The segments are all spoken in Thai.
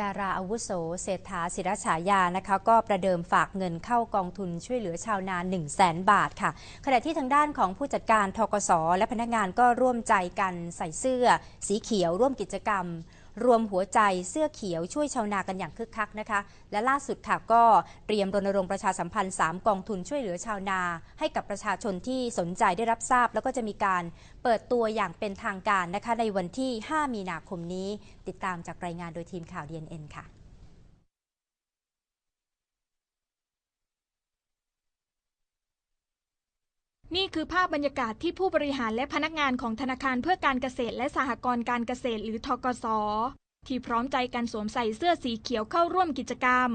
ดาราอาวุโสเศรษฐาศิรฉายานะคะก็ประเดิมฝากเงินเข้ากองทุนช่วยเหลือชาวนา1 0 0 0 0แสนบาทค่ะ ขณะที่ทางด้านของผู้จัดการทกสและพนักงานก็ร่วมใจกันใส่เสื้อ สีเขียวร่วมกิจกรรม รวมหัวใจเสื้อเขียวช่วยชาวนากันอย่างคึกคักนะคะ และล่าสุดค่ะก็เตรียมรณรงค์ประชาสัมพันธ์ 3 กองทุนช่วยเหลือชาวนา ให้กับประชาชนที่สนใจได้รับทราบ แล้วก็จะมีการเปิดตัวอย่างเป็นทางการนะคะ ในวันที่ 5 มีนาคมนี้ ติดตามจากรายงานโดยทีมข่าว DNN ค่ะ นี่คือภาพบรรยากาศที่ผู้บริหารและพนักงานของธนาคารเพื่อการเกษตรและสหกรณ์การเกษตรหรือทกส ที่พร้อมใจกันสวมใส่เสื้อสีเขียวเข้าร่วมกิจกรรม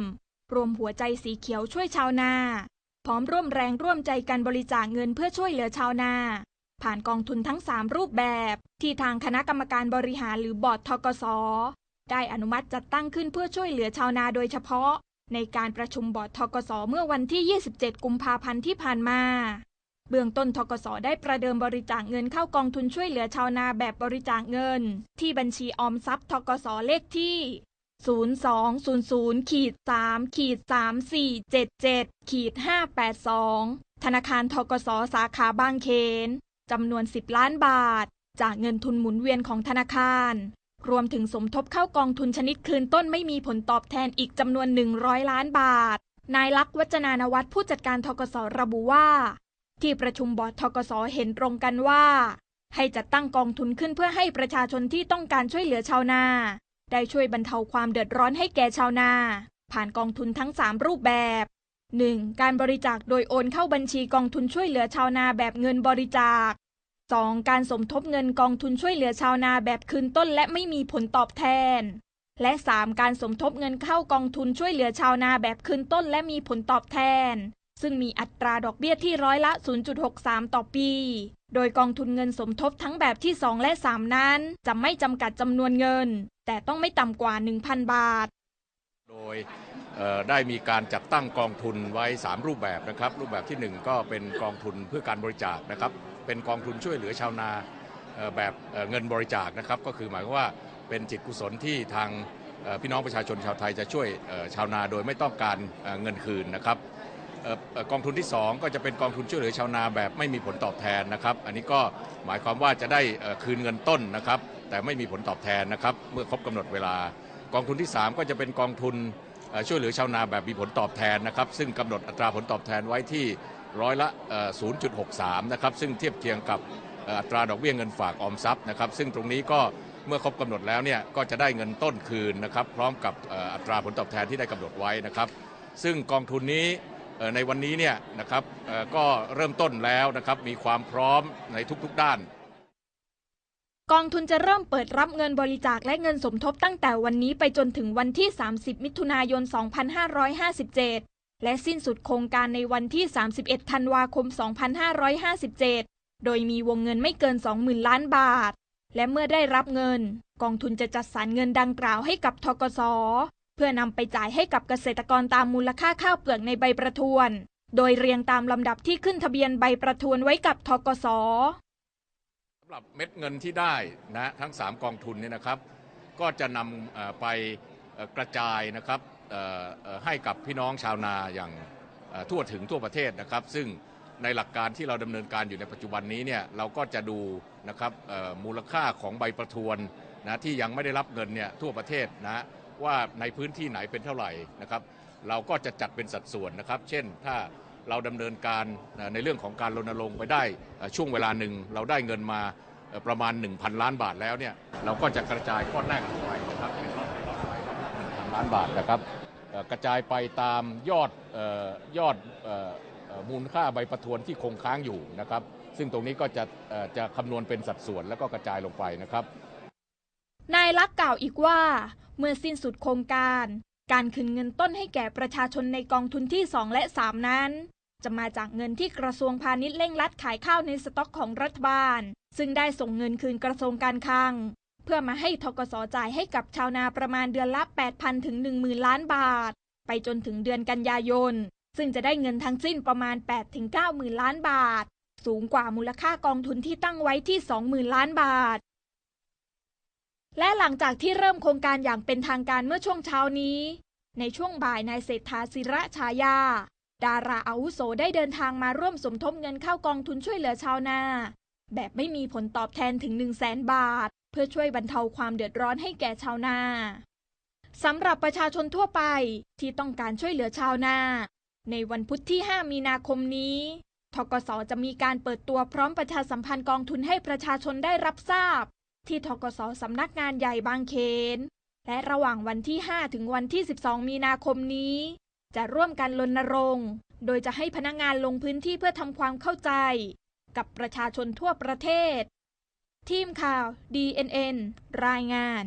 รวมหัวใจสีเขียวช่วยชาวนา พร้อมร่วมแรงร่วมใจกันบริจาคเงินเพื่อช่วยเหลือชาวนา ผ่านกองทุนทั้ง 3 รูปแบบ ที่ทางคณะกรรมการบริหารหรือบอร์ดทกส ได้อนุมัติจัดตั้งขึ้นเพื่อช่วยเหลือชาวนาโดยเฉพาะ ในการประชุมบอร์ดทกส เมื่อวันที่ 27 กุมภาพันธ์ที่ผ่านมา เบื้องต้นทกสได้ประเดิมบริจาคเงินเข้ากองทุนช่วยเหลือชาวนาแบบบริจาคเงิน ที่บัญชีออมทรัพย์ทกสเลขที่ 0200ขีด3ขีด3477ขีด582 ธนาคารทกสสาขาบางเขนจำนวน 10 ล้านบาท จากเงินทุนหมุนเวียนของธนาคาร รวมถึงสมทบเข้ากองทุนชนิดคืนต้นไม่มีผลตอบแทนอีกจำนวน 100 ล้านบาท นายลักษณ์วัจนานวัฒน์ผู้จัดการทกสระบุว่า ที่ประชุมบอร์ดทกสเห็นตรงกันว่า ให้จัดตั้งกองทุนขึ้นเพื่อให้ประชาชนที่ต้องการช่วยเหลือชาวนา ได้ช่วยบรรเทาความเดือดร้อนให้แก่ชาวนา ผ่านกองทุนทั้ง 3 รูปแบบ 1. การบริจาคโดยโอนเข้าบัญชีกองทุนช่วยเหลือชาวนาแบบเงินบริจาค 2. การสมทบเงินกองทุนช่วยเหลือชาวนาแบบคืนต้นและไม่มีผลตอบแทน และ 3. การสมทบเงินเข้ากองทุนช่วยเหลือชาวนาแบบคืนต้นและมีผลตอบแทน ซึ่งมีอัตราดอกเบี้ยที่ร้อยละ 0.63 ต่อปี โดยกองทุนเงินสมทบทั้งแบบที่ 2 และ 3 นั้น จะไม่จำกัดจำนวนเงิน แต่ต้องไม่ต่ำกว่า 1,000 บาท โดยได้มีการจัดตั้งกองทุนไว้ 3 รูปแบบนะครับ รูปแบบทีหนึ่1 ก็เป็นกองทุนเพื่อการบริจาคนะครับ เป็นกองทุนช่วยเหลือชาวนาแบบเงินบริจาคนะครับ ก็คือหมายความว่าเป็นจิตกุศลที่ทางพี่น้องประชาชนชาวไทยจะช่วยชาวนาโดยไม่ต้องการเงินคืนนะครับ กองทุนที่ 2 ก็จะเป็นกองทุนช่วยเหลือชาวนาแบบไม่มีผลตอบแทนนะครับ อันนี้ก็หมายความว่าจะได้คืนเงินต้นนะครับ แต่ไม่มีผลตอบแทนนะครับ เมื่อครบกำหนดเวลา กองทุนที่ 3 ก็จะเป็นกองทุนช่วยเหลือชาวนาแบบมีผลตอบแทนนะครับ ซึ่งกำหนดอัตราผลตอบแทนไว้ที่ร้อยละ 0.63 นะครับ ซึ่งเทียบเคียงกับอัตราดอกเบี้ยเงินฝากออมทรัพย์นะครับ ซึ่งตรงนี้ก็เมื่อครบกำหนดแล้วเนี่ยก็จะได้เงินต้นคืนนะครับ พร้อมกับอัตราผลตอบแทนที่ได้กำหนดไว้นะครับ ซึ่งกองทุนนี้ ในวันนี้เนี่ยนะครับก็เริ่มต้นแล้วนะครับมีความพร้อมในทุกๆด้าน กองทุนจะเริ่มเปิดรับเงินบริจาคและเงินสมทบตั้งแต่วันนี้ไปจนถึงวันที่ 30 มิถุนายน 2557 และสิ้นสุดโครงการในวันที่ 31 ธันวาคม 2557 โดยมีวงเงินไม่เกิน 20,000 ล้านบาท และเมื่อได้รับเงิน กองทุนจะจัดสรรเงินดังกล่าวให้กับทกส เพื่อนำไปจ่ายให้กับเกษตรกรตามมูลค่าข้าวเปลือกในใบประทวน โดยเรียงตามลำดับที่ขึ้นทะเบียนใบประทวนไว้กับทกสสำหรับเม็ดเงินที่ได้นะทั้ง 3 กองทุนเนี่ยนะครับ ก็จะนำไปกระจายนะครับให้กับพี่น้องชาวนาอย่างทั่วถึงทั่วประเทศนะครับ ซึ่งในหลักการที่เราดำเนินการอยู่ในปัจจุบันนี้เนี่ยเราก็จะดูนะครับมูลค่าของใบประทวนนะที่ยังไม่ได้รับเงินเนี่ยทั่วประเทศนะ ว่าในพื้นที่ไหนเป็นเท่าไหร่นะครับ เราก็จะจัดเป็นสัดส่วนนะครับ เช่นถ้าเราดำเนินการในเรื่องของการรณรงค์ไปได้ช่วงเวลาหนึ่งเราได้เงินมาประมาณ 1,000 ล้านบาทแล้วเนี่ยเราก็จะกระจายก้อนแรกออกไปนะครับเป็นก้อนไปก้อนไป1,000ล้านบาทนะครับกระจายไปตามยอดออยอดออมูลค่าใบประทวนที่คงค้างอยู่นะครับ ซึ่งตรงนี้ก็จะจะคำนวณเป็นสัดส่วนแล้วก็กระจายลงไปนะครับ นายลักษ์กล่าวอีกว่า เมื่อสิ้นสุดโครงการ การคืนเงินต้นให้แก่ประชาชนในกองทุนที่ 2 และ 3 นั้น จะมาจากเงินที่กระทรวงพาณิชย์เร่งรัดขายข้าวในสต็อกของรัฐบาล ซึ่งได้ส่งเงินคืนกระทรวงการคลัง เพื่อมาให้ทกสจ่ายให้กับชาวนาประมาณเดือนละ 8,000 ถึง 10,000 ล้านบาท ไปจนถึงเดือนกันยายน ซึ่งจะได้เงินทั้งสิ้นประมาณ 8 ถึง 90,000 ล้านบาท สูงกว่ามูลค่ากองทุนที่ตั้งไว้ที่ 20,000 ล้านบาท และหลังจากที่เริ่มโครงการอย่างเป็นทางการเมื่อช่วงเช้านี้ ในช่วงบ่ายนายเศรษฐาศิระฉายา ดาราอาวุโสได้เดินทางมาร่วมสมทบเงินเข้ากองทุนช่วยเหลือชาวนา แบบไม่มีผลตอบแทนถึง 1 0 0 0 0แสนบาท เพื่อช่วยบรรเทาความเดือดร้อนให้แก่ชาวนาสำหรับประชาชนทั่วไปที่ต้องการช่วยเหลือชาวนา ในวันพุธที่ 5 มีนาคมนี้ทกสจะมีการเปิดตัวพร้อมประชาสัมพันธ์กองทุนให้ประชาชนได้รับทราบ ที่ทกศสำนักงานใหญ่บางเขน และระหว่างวันที่ 5 ถึงวันที่ 12 มีนาคมนี้ จะร่วมกันรณรงค์ โดยจะให้พนักงานลงพื้นที่เพื่อทำความเข้าใจ กับประชาชนทั่วประเทศ ทีมข่าว DNN รายงาน